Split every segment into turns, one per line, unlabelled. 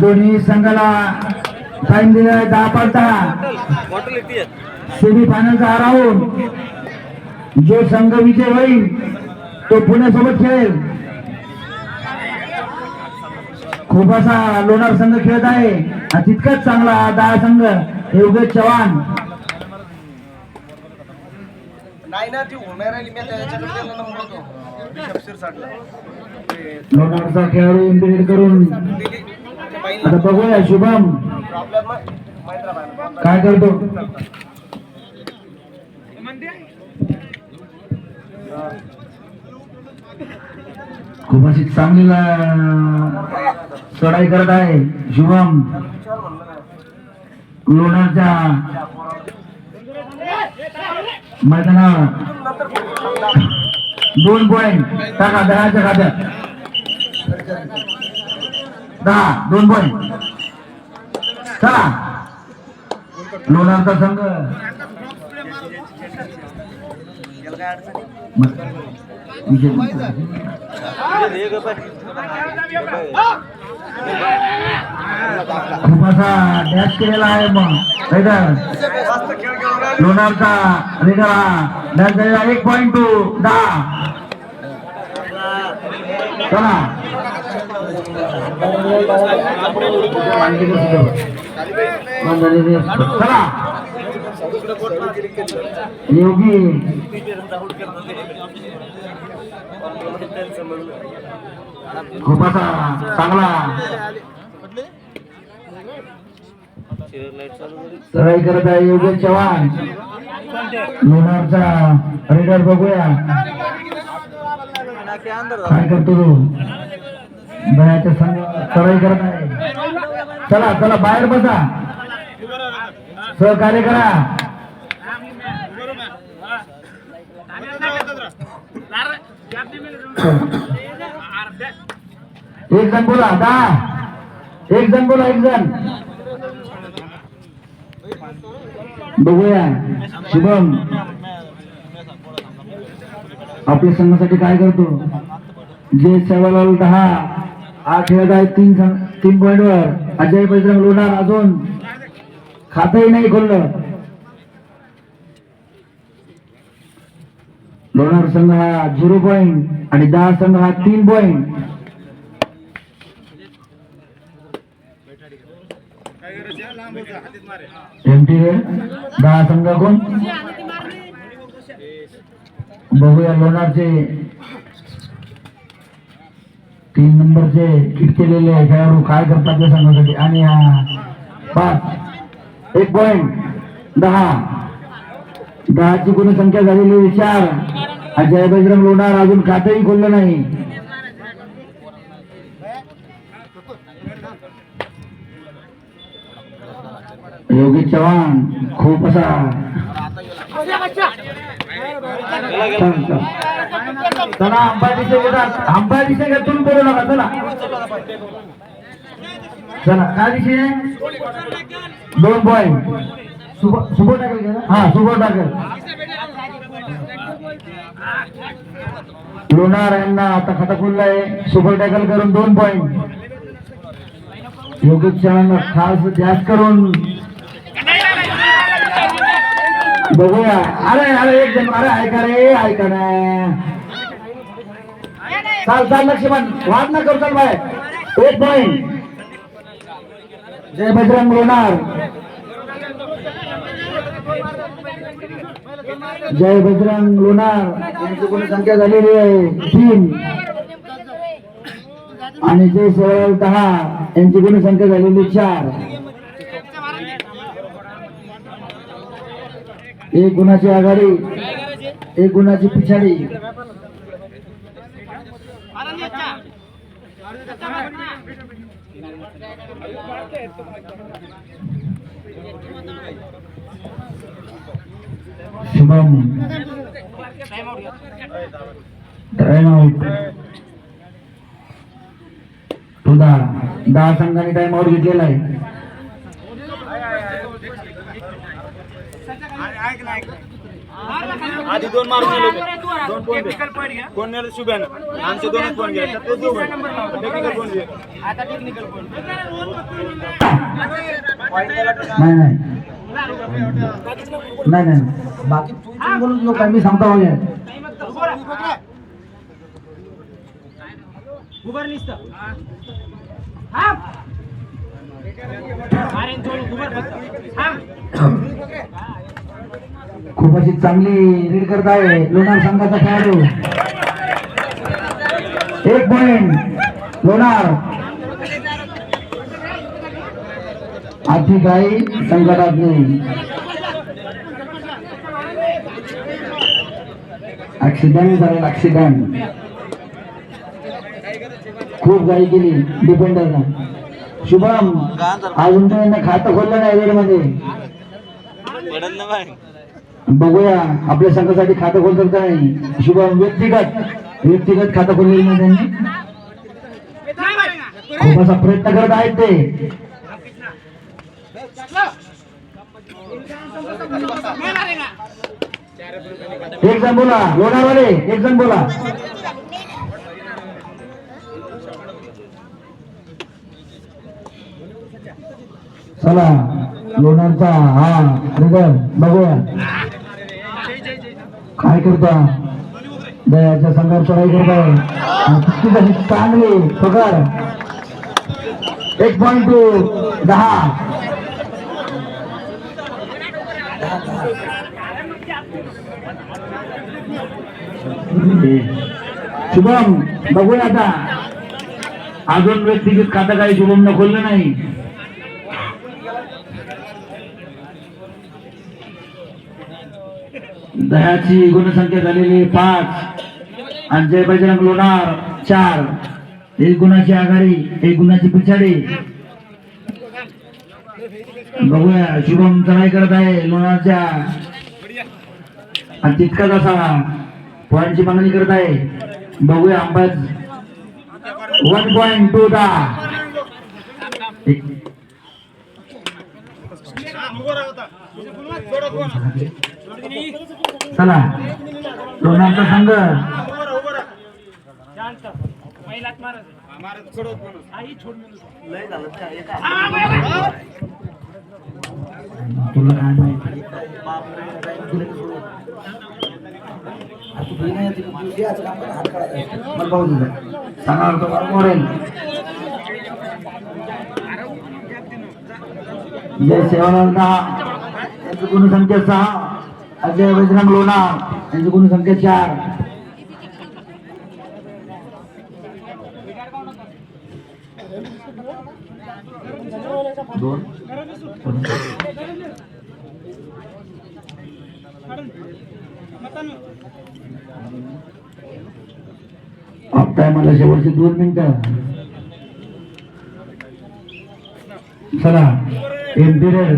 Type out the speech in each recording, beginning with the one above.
दोन्ही संघाला टाइम दिलाय दहा पाच दहा सेमी फायनलचा हा जो संघ विजय होईल तो पुण्यासोबत खेळेल. खूप असा लोणार संघ खेळत आहे. आणि तितकाच चांगला दहा संघ. योगेश चव्हाण.
नाही ना ती होणार राहिली मी त्याच्याकडे गेला नंबर होतो बिशप शिरसाटला.
लोणारचा खेळाडू इम्पिरियड करून. आता बघूया शुभम. काय करतो? खूप अशी चांगली चढाई करत आहे शुभम. लोणारच्या मैदानावर. दोन पॉईंट टाका दहाच्या खात्यात दहा दोन पॉईंट चला लोणारचा संघ
याला काय अडचण आहे?
विजय खूप असा डॅश केलेला आहे मग काय तर
जास्त खेळ खेळून राहिले
लोणारचा रेडर हा डॅश झालेला एक पॉईंट टू दहा चला चला योगी खूप असा चांगला चढाई करत आहे योगेश चव्हाण लोणारचा रेडर बघूया काय करतो तू दयाच्या संघ चढाई करत आहे. चला चला बाहेर बसा. सहकार्य करा. एक जण बोला दहा. एक जण बोला एक जण. बघूया. शुभम. आपल्या संघासाठी काय करतो? जे सेवालाल दहा. हा खेळत आहे तीन तीन पॉइंट वर. अजय बजरंग लोणार अजून. खातही नाही खोललं. लोणार संघ हा झिरो पॉइंट आणि दहा संघ हा तीन पॉइंट एमटी दहा संघ कोण? बघूया लोणारचे तीन नंबरचे किट केलेले खेळाडू काय करतात त्या सांगण्यासाठी. आणि पाच एक पॉईंट दहा. दहाची कोणी संख्या झालेली चार. अजय बजरंग लोणार अजून खातही खोललं नाही. योगी चव्हाण खूप असा चला अंबाजीचे घेतात अंबाजीचे घेतून बोलू नका चला. चला काय विषय आहे? दोन पॉईंट सुबो टाकेल हा सुबो टाकेल. लोणार यांना आता खाता खुललाय सुपर टॅकल करून दोन पॉईंट योगेश चव्हाण खास जास्त करून बघूया. अरे अरे एक जण अरे ऐका रे ऐका ना. चाल चाल लक्ष्मण. वाद ना करू चाल बाय एक पॉईंट जय बजरंग लोणार जय बजरंग लोणार यांची कोणी संख्या झालेली आहे? तीन. आणि जय सोळा दहा. यांची गुण संख्या झालेली चार. एक गुणाची आघाडी एक गुणाची पिछाडी शुभम टाइम आउट तो दहा दहा संघांनी टाइम आउट घेतलेला आहे
ऐक ना ऐक
आधी दोन मारून गेले होते. दोन फोन. फोन नेलं? शुभ्यानं. आमचे दोनच फोन घ्या तो दोन टेक्निकल फोन
नाही नाही. नाही नाही. बाकी बोलून मी सांगतो वगैरे खूप अशी चांगली रीड करत आहे. लोणार संघाचा खेळाडू. एक पॉइंट लोणार. आधी काही संकटात नाही ऍक्सिडेंट झालेला ऍक्सिडेंट खूप गाडी केली डिपेंडरला शुभम अजून त्यांना खातं खोललं नाही मध्ये बघूया आपल्या संघासाठी खातं खोलतात का नाही? शुभम व्यक्तिगत व्यक्तिगत खातं खोललेलं नाही त्यांनी. खूप असा प्रयत्न करत आहेत ते. एक जण बोला लोणारवाले एक जण बोला. चला लोणारचा हा बघूया. काय करता? दयाच्या संघात चढाई करताय? चांगली पकड. एक पॉईंट टू दहा. शुभम बघूया आता. अजून व्यक्तिगत खातं काही शुभम न खोललं नाही. दह्याची गुणसंख्या झालेली पाच. आणि जय बजरंग लोणार चार. एक गुणाची आघाडी एक गुणाची पिछाडी. बघूया शुभम चढाई करत आहे लोणारच्या. आणि तितकाच असा पॉईंटची मागणी करत आहे. बघूया अंबाज. वन पॉईंट टू दा एक- चला. लोणारचा संघ. तुला काय मला पाहू तो. जय सेवालाल दहा. यांची गुणसंख्या सहा. अजय बजरंग लोणा यांची गुणसंख्या चार. दोन. ऑफ टायमाला शेवटचे दोन मिनिटं. चला एम्पिरियर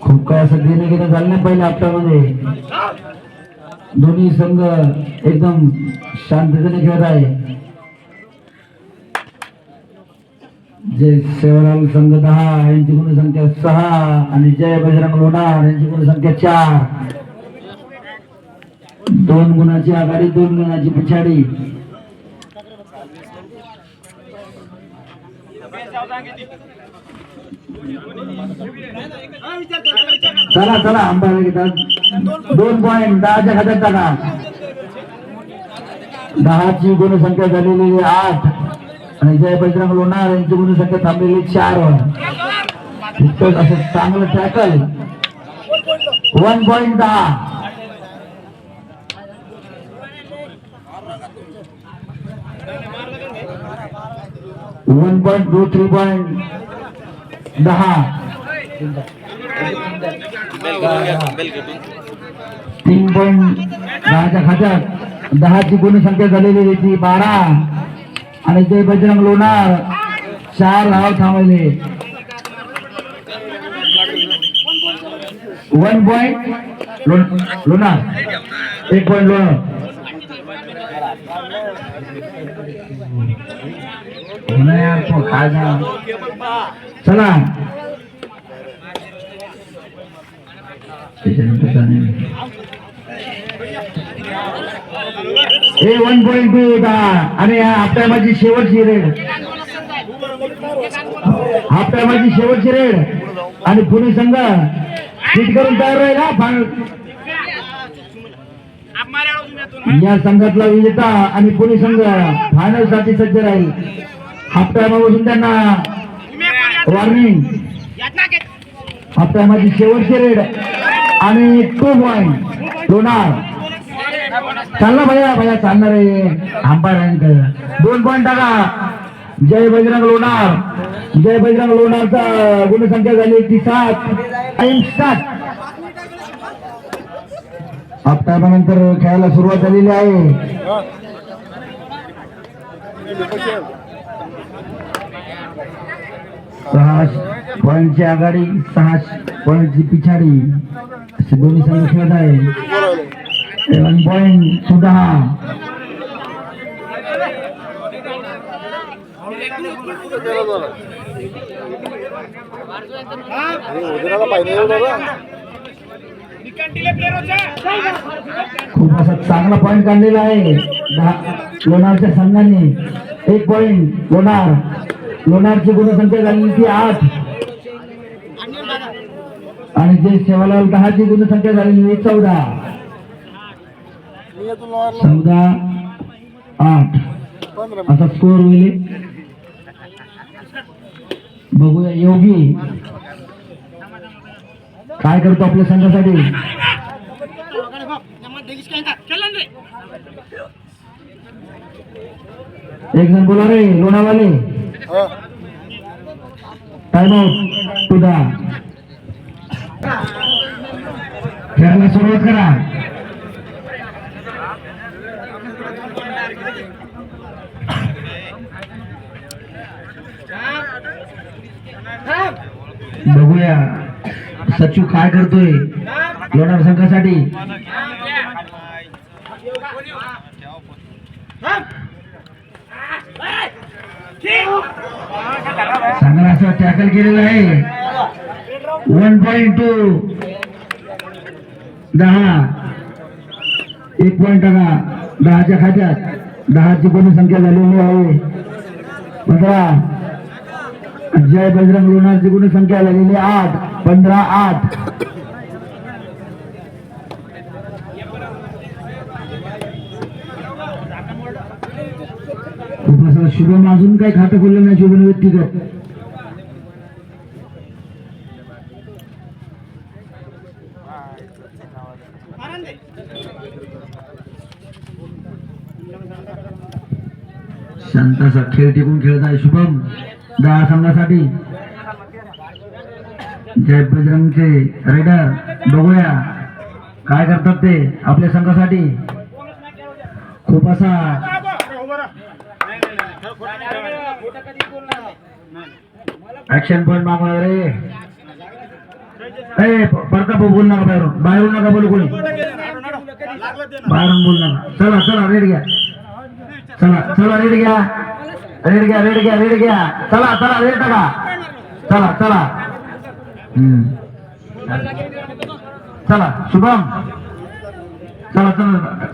खूप काय असं घेणं घेणं झालं नाही पहिल्या हप्त्यामध्ये. दोन्ही संघ एकदम शांततेने खेळत आहे. जय सेवालाल संघ दहा यांची गुणसंख्या सहा आणि जय बजरंग लोणार यांची गुणसंख्या चार. दोन गुणाची आघाडी दोन गुणाची पिछाडी. चला चला अंबाला घेतात दोन पॉईंट दहाच्या खात्यात टाका. दहाची गुणसंख्या झालेली आठ. आणि जय बजरंग लोणार यांची गुणसंख्या थांबलेली चार इतकं असं चांगलं टॅकल वन पॉईंट दहा. One point two three point दहा. तीन पॉईंट दहाच्या खात्यात. दहाची गुणसंख्या झालेली होती बारा. आणि ते बजरंग लोणार. चार धाव थांबवले. One point Lonar. एक पॉईंट लोणार चला. ए वन पॉईंट टू होता. आणि हाफ टायमाची शेवटची रेड हाफ टायमाची शेवटची रेड आणि पुणे संघ हिट करून तयार राहील. हा या संघातला विजेता आणि पुणे संघ फायनलसाठी सज्ज राहील. हाफ टायमापासून त्यांना वॉर्निंग हाफ टायमाची शेवटची रेड आणि टू पॉइंट लोणार. चालला भैया भैया चालणार आहे. अंपायर दोन पॉइंट टाका. जय बजरंग लोणार. जय बजरंग लोणारचा गुणसंख्या झाली ती सात. टाइम स्टार्ट हाफ टायमानंतर खेळायला सुरुवात झालेली आहे. सहा पॉईंटची आघाडी सहा पॉईंटची पिछाडी. असे दोन्ही संघ खेळत आहे सेवन पॉईंट सुद्धा. दहा खूप असा चांगला पॉईंट काढलेला आहे. दहा लोणारच्या संघाने. एक पॉईंट लोणार. लोणारची गुणसंख्या झाली ती आठ. आणि जे सेवालाल दहाची गुणसंख्या झालेली आहे चौदा. चौदा आठ. असा स्कोर होईल. बघूया योगी. काय करतो आपल्या संघासाठी? एक जण बोला रे लोणावाले. टाइम आउट टू दा खेळायला सुरुवात करा बघूया. सचिव काय करतोय? लोणार संघासाठी. चांगला टॅकल केलेला आहे. वन पॉईंट टू दहा. एक पॉईंट टाका. दहाच्या खात्यात. दहाची कोणी संख्या झालेली आहे. पंधरा. जय बजरंग लोणारची गुणसंख्या झालेली आठ. पंधरा आठ. खूप शुभम अजून काही खातं खोललं नाही शुभम व्यक्तिगत शांत खेळ टिकून खेळत आहे शुभम. दहा संघासाठी. जय बजरंगचे रायडर बघूया. काय करतात ते आपल्या संघासाठी? खूप असा ऍक्शन पॉइंट मागवणार रे. ए परता बोल नका बाहेरून. बाहेरून नका बोलू कोणी. बाहेरून बोल नका. चला चला रेड घ्या. चला चला रेड घ्या. रेड घ्या रेड घ्या रेड घ्या. चला चला रेड टाका. चला चला. हम्म. चला शुभम. चला चला.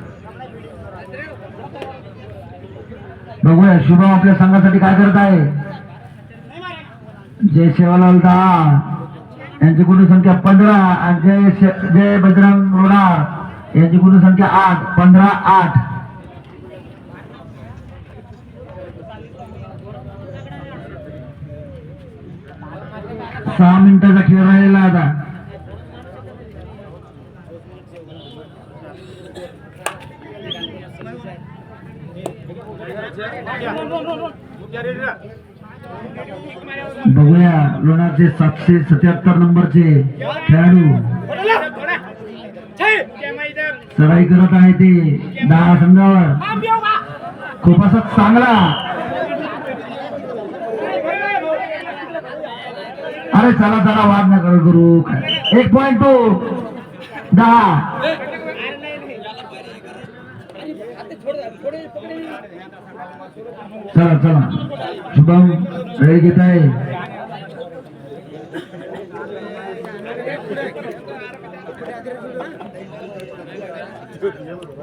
बघूया शुभम आपल्या संघासाठी काय करत आहे? जय सेवालाल दहा यांची गुणसंख्या पंधरा आणि जय जय बजरंग रोडार यांची गुणसंख्या आठ. पंधरा आठ. सहा मिनिटाचा खेळ राहिलेला आता. बघूया लोणारचे सातशे सत्याहत्तर नंबरचे खेळाडू. सराई करत आहे ते दहा संघावर. खूप असा चांगला. अरे चला चला वाद नका करू. एक पॉइंट टू दहा. चला चला. शुभम वेळ घेत आहे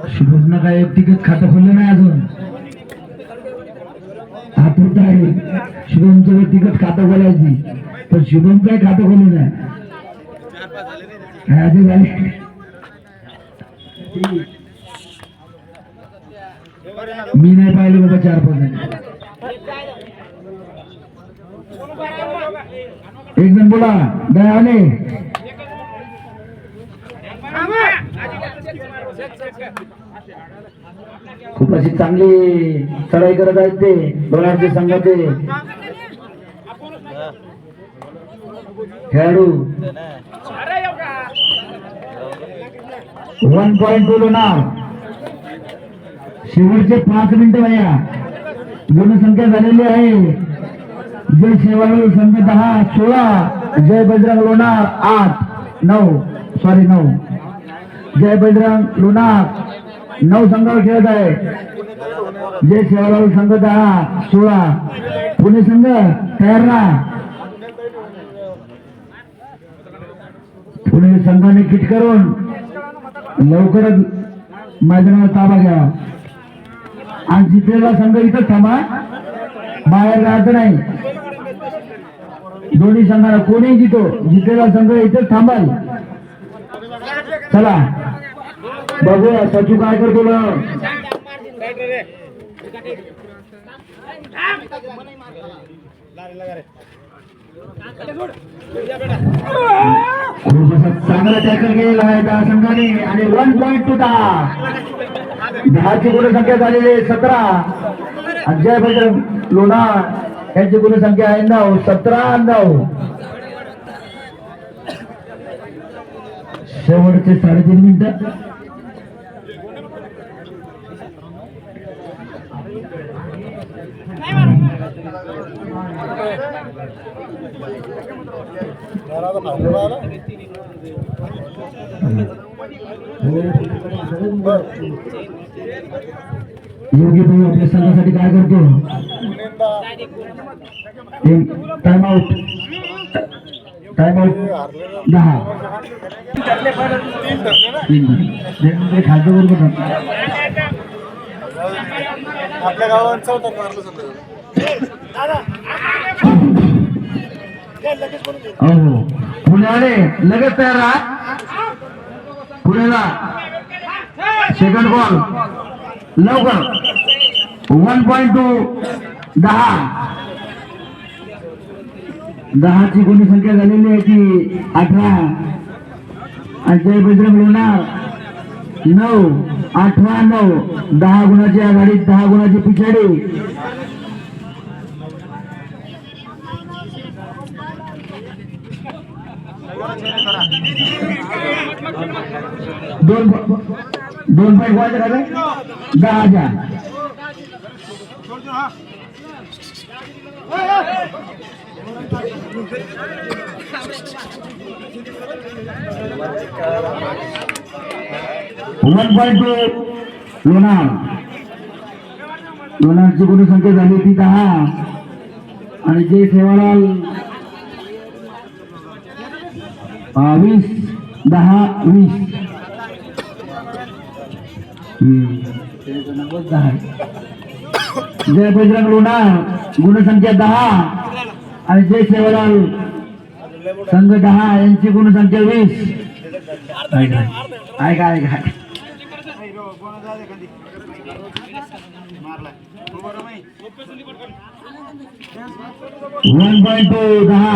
शुभमनं काय तिकीट खातं खोललं नाही अजून? आतुरता आहे. शुभमचं तिकीट खातं खोलायची. पण शुभम काय खातं खोलू नाही काय आधी झाले? मी नाही पाहिले बाबा चार पाच एक जण बोला. दयाने खूप अशी चांगली चढाई करत आहेत ते. दोघांचे संघाचे खेळाडू. वन पॉईंट टू लोणार शेवटचे पाच मिनिटं भैया. गुणसंख्या झालेली आहे. जय शेवाळू संघ दहा सोळा. जय बजरंग लोणार आठ नऊ. सॉरी नऊ. जय बजरंग लोणार नऊ संघावर खेळत आहे. जय शेवाळू संघ दहा सोळा. पुणे संघ तयार ना पुणे संघाने किट करून लवकरच मैदानावर ताबा घ्यावा. आणि जितेला संघ इथंच थांबा. बाहेर राहत नाही. दोन्ही संघाला कोणी जितो जितेला संघ इथंच थांबाल. चला. बघूया सचिव काय करतो ना? चांगला टॅकल केलेला आहे त्या संघाने आणि वन पॉईंट टू दहा दहाची गुणसंख्या झालेली आहे सतरा. अजय बजरंग लोणा यांची गुणसंख्या आहे नऊ सतरा नऊ. शेवटचे साडेतीन मिनिट. योगी भाऊ आपल्या संघासाठी काय करतो? टाइम आउट टाइम आउट दहा. तीन खालचं बरोबर
आपल्या गावात चौथा मारलं
हो. पुण्याने लगेच तयार राहा. पुण्याला. सेकंड बॉल लवकर. वन पॉईंट टू दहा. दहाची गुणी संख्या झालेली आहे ती अठरा. अजय बजरंग लोणार. नऊ. आठवा नऊ. दहा गुणाची आघाडी दहा गुणाची पिछाडी. दोन दोन पॉईंट व्हायचे झाले दहा हजार. One point two Lonar. लोणारची गुणसंख्या झाली ती दहा. आणि जे सेवालाल वीस दहा वीस हम्म. त्याचं number दहा आहे. जय बजरंग लोणा गुणसंख्या दहा आणि जय सेवालाल. संघ दहा यांची गुणसंख्या वीस. ऐका ऐका वन पॉईंट टू दहा.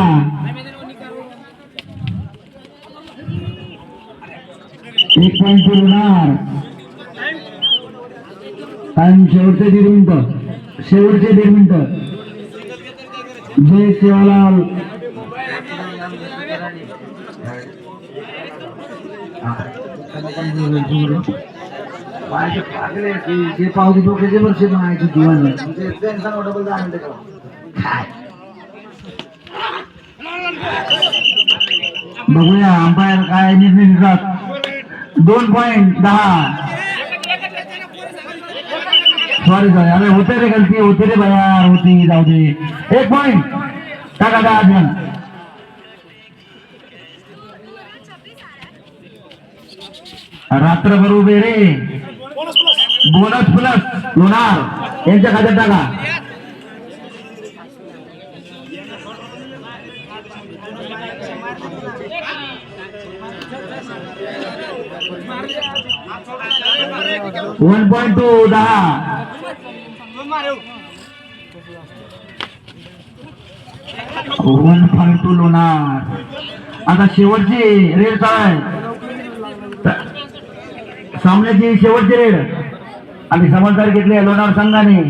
एक पॉईंट टू होणार टाइम शेवटचे दीड मिनिट. शेवटचे दीड मिनिट. जय सेवालाल जे पावती डोक्याचे वर्ष म्हणायची डबल बघूया अंपायर काय निर्णय घेतात दोन पॉईंट दहा. सॉरी सॉरी अरे होते रे गलती होते रे बयार होती जाऊ दे. एक पॉईंट टाका दहा जण रात्रभर उभे रे. Bonus plus Lonar. यांच्या खात्यात टाका. वन पॉईंट टू दहा. कोण फालतू लोणार? आता शेवटची रेड काय? सामन्याची शेवटची रेड. आणि समजदार घेतली आहे लोणार संघाने.